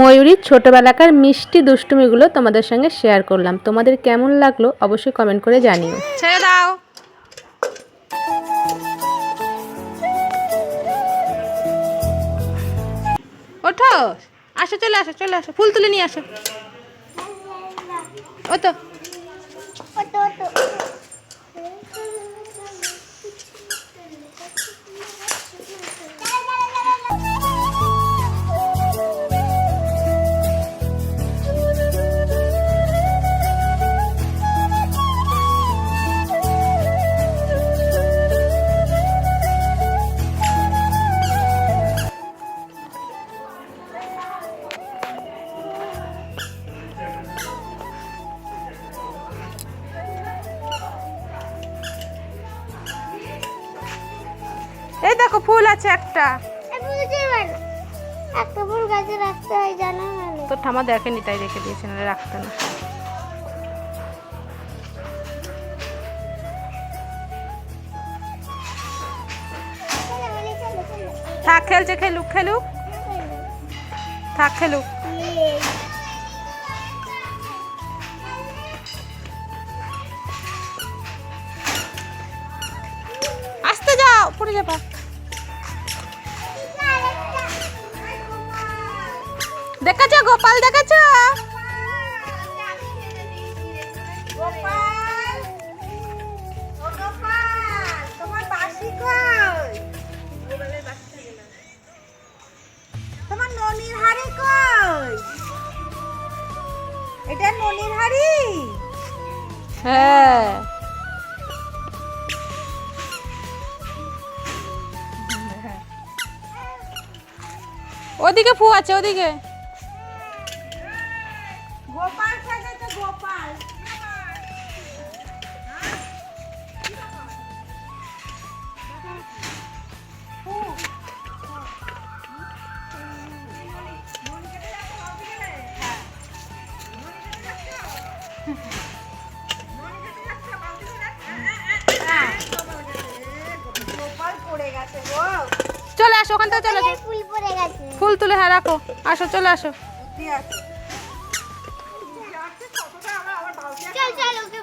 ময়ূরীর ছোটোবেলাকার মিষ্টি দুষ্টুমিগুলো তোমাদের সঙ্গে শেয়ার করলাম। তোমাদের কেমন লাগল অবশ্যই কমেন্ট করে জানিও। ছেড়ে দাও। ওঠো। আসো, চলে আসো চলে আসো। ফুল তুলে নিয়ে আসো। ও তো এই দেখো ফুল আছে একটা। একটা ফুল গাছে রাখতে হয় জানো তোর ঠামা দেখেনি তাই রেখে দিয়েছে না রাখতে না। থাক খেলছে খেলুক খেলুক। থাক খেলুক। পড়ে যাবা। দেখাচ্ছ গোপাল হাড়ি এটা ননির হ্যাঁ। ওদিকে ফু আছে ওদিকে। গোপাল পড়ে গেছে গো। চলে আসো ওখান থেকে চলে আসো। ফুল পড়ে গেছে। ফুল তুলে হ্যাঁ রাখো। আসো চলে আসো। চল চল ওকে